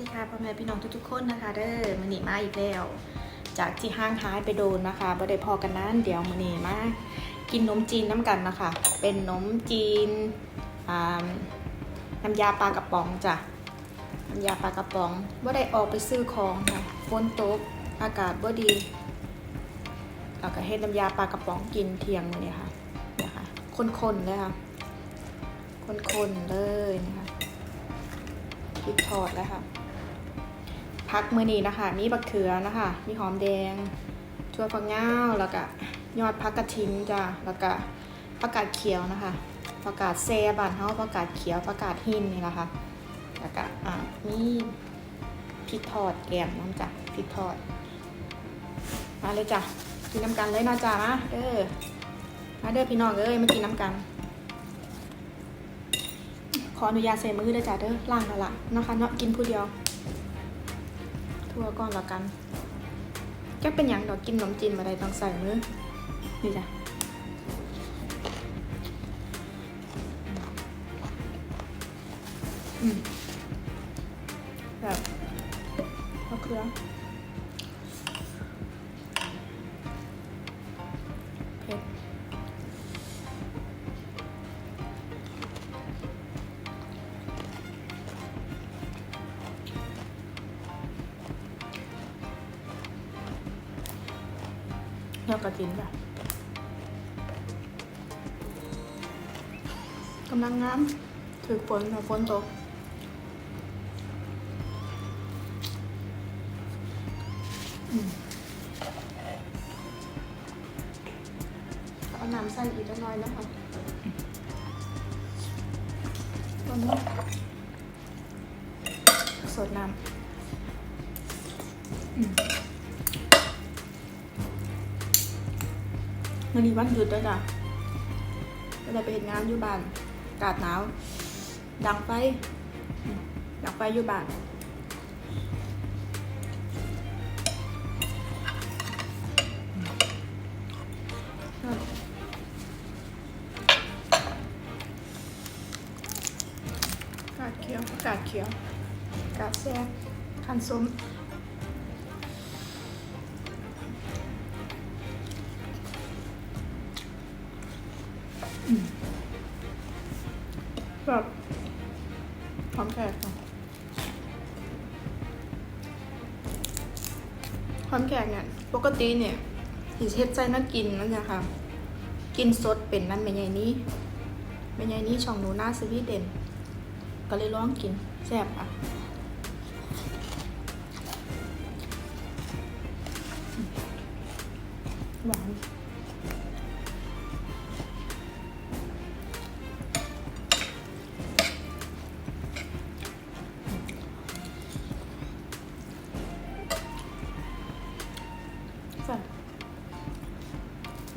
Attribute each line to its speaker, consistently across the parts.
Speaker 1: ดีค่ะพ่อแม่พี่น้องทุกๆคนนะคะ เด้อมันนี่มาอีกแล้ว จากที่ห้างหายไปโดนนะคะบ่ได้พอกันนั้นเดี๋ยวมันนี่มากินนมจีนน้ำกันนะคะ เป็นนมจีนน้ำยาปลากระป๋องจ้ะน้ำยาปลากระป๋องบ่ได้ออกไปซื้อของค่ะฝนตกอากาศบ่ดีเราก็เฮ็ดน้ำยาปลากระป๋องกินเที่ยงมื้อนี้ค่ะนะคะคนๆเลยค่ะคนๆเลยนะคะพริกทอดแล้วค่ะ พักมือนี้นะคะ มีบักเขือนะคะ มีหอมแดงถั่วฝักยาวแล้วก็ยอดพักกระถินจ้ะแล้วก็ผักกาดเขียวนะคะผักกาดแซ่บานเฮาผักกาดเขียวผักกาดหินนี่นะคะแล้วก็อ่ามีพริกทอดแกมน้ำจ้ะพริกทอดมาเลยจ้ะกินน้ำกันเลยนะจ๊ะมาเด้อมาเด้อพี่น้องเอ้ยมากินน้ำกัน ขออนุญาตใส่มือเด้อจ้ะเด้อล้างล้วล่ะนะคะเนาะกินผู้เดียว ทั่วก่อนแล้วกันแกเป็นอย่างดอกกินขนมจีนมาได้ต้องใส่มือนี่จ้ะอืมแบบมะเขือ แล้วก็กินจ้ะกำลังงามถือฝนค่ะฝนตกเอาน้ำใส่อีกน้อยนะคะตอนนี้สดน้ำ มวันนี้วันหยุดด้วยจ้ะก็เลยไปเห็นงานอยู่บ้านอากาศหนาว ดังไฟ ดังไฟอยู่บ้านกาดเขียวกาดเขียวกาดแซ่บคันส้ม แบบหอมแขกค่ะหอมแขกเนี่ย ปกติเนี่ยสิเฮ็ดใจน่ากินนั่นจ้ะค่ะกินสดเป็นนั่นเป็นไงนี้เป็นไงนี้ช่องหนูหน้าสวีเดนก็เลยลองกินแซ่บอะหวาน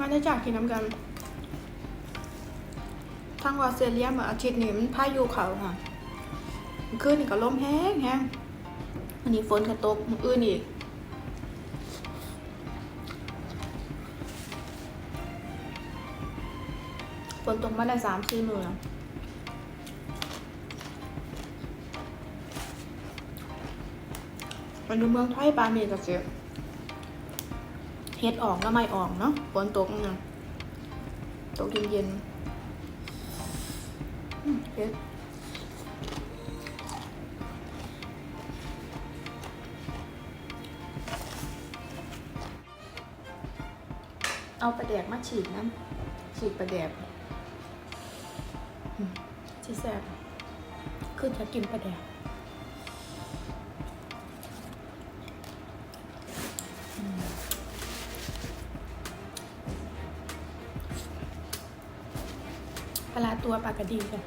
Speaker 1: ได้จากกินน้ำกัน ทางออสเตรเลียเมื่ออาทิตย์นี้มันพายุเขาค่ะเมื่อคืนนี่ก็ลมแห้งแห้งอันนี้ฝนก็ตกมื้ออื่นอีกฝนตกมาได้สามสี่มื้อแล้วมันอยู่เมืองไทยปานนี้ก็สิ เฮ็ดออกแล้วไม่ออกเนาะฝนตกนะตกเย็นๆเผ็ดเอาประแดกมาฉีดน้ำฉีดประแดกที่แซ่บคือจะกินประแดก ลาร้าตัวปลากระดีค่ะ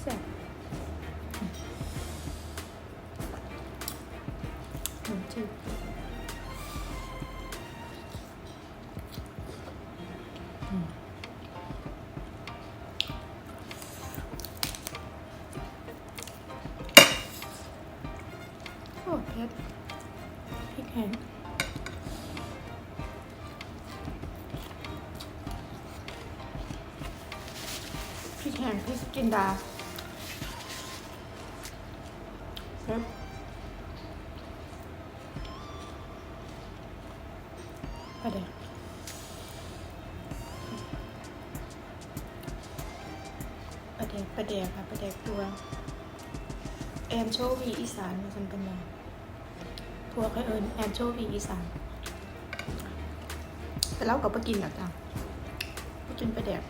Speaker 1: แซ่บหอมจืดอืมโอ้เผ็ดพริกแห้ง ที่สกินดาปะเดี๋ประเดี๋ยวประเดี๋ยวค่ะประเดี๋ยวตัวแอนโชวีอีสานมันเป็นยังพวยเอินแอนโชวีอีสานแต่เล่ากับปะกินหรอจ้ะปะกินประเดี๋ยว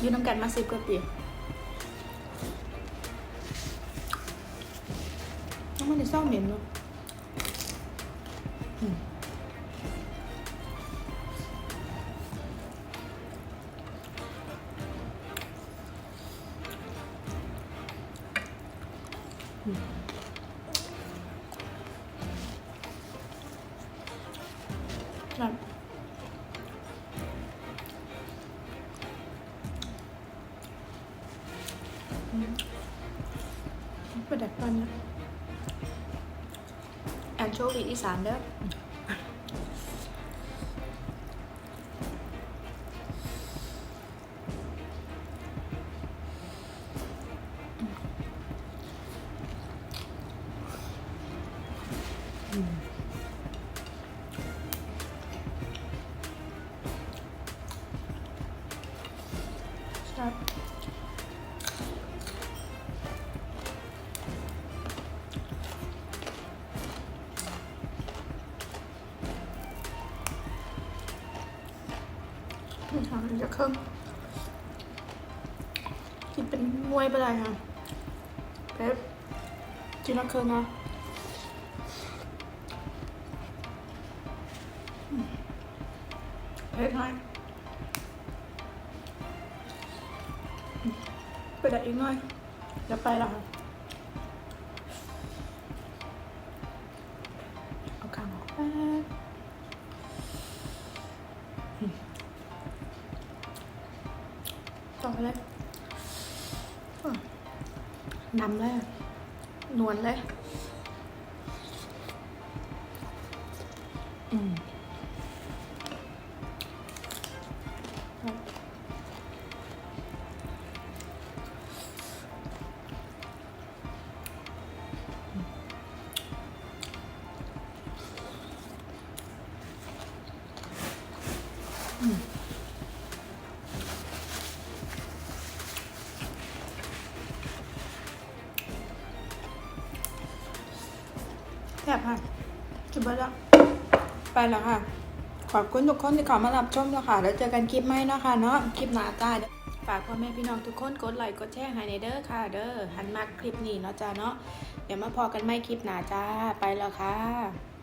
Speaker 1: อยืนน้ำกันมาสิบกว่าปีน้องมันได้เศร้าเหม็นเนาะอืมครับ ประแดกตอนเนี้ยแอนโชวีอีสานเด้อครับ ค่ะมันจะเครื่องกินเป็นมวยไปเลยค่ะเป๊บกินละเครื่องนะเผ็ดไหมไปได้อีกหน่อยเดี๋ยวไปแล้วค่ะ อะนำเลย นวลเลย อืม แซ่บค่ะจุบแล้วไปแล้วค่ะ ขอบคุณทุกคนที่เข้ามารับชมแล้วค่ะ แล้วเจอกันคลิปใหม่เนาะค่ะเนาะคลิปหน้าจ้าฝากพ่อแม่พี่น้องทุกคนกดไลค์กดแชร์ให้ในเด้อค่ะ เด้อหันมาคลิปนี้เนาะจ้าเนาะเดี๋ยวมาพอกันใหม่คลิปหน้าจ้าไปแล้วค่ะ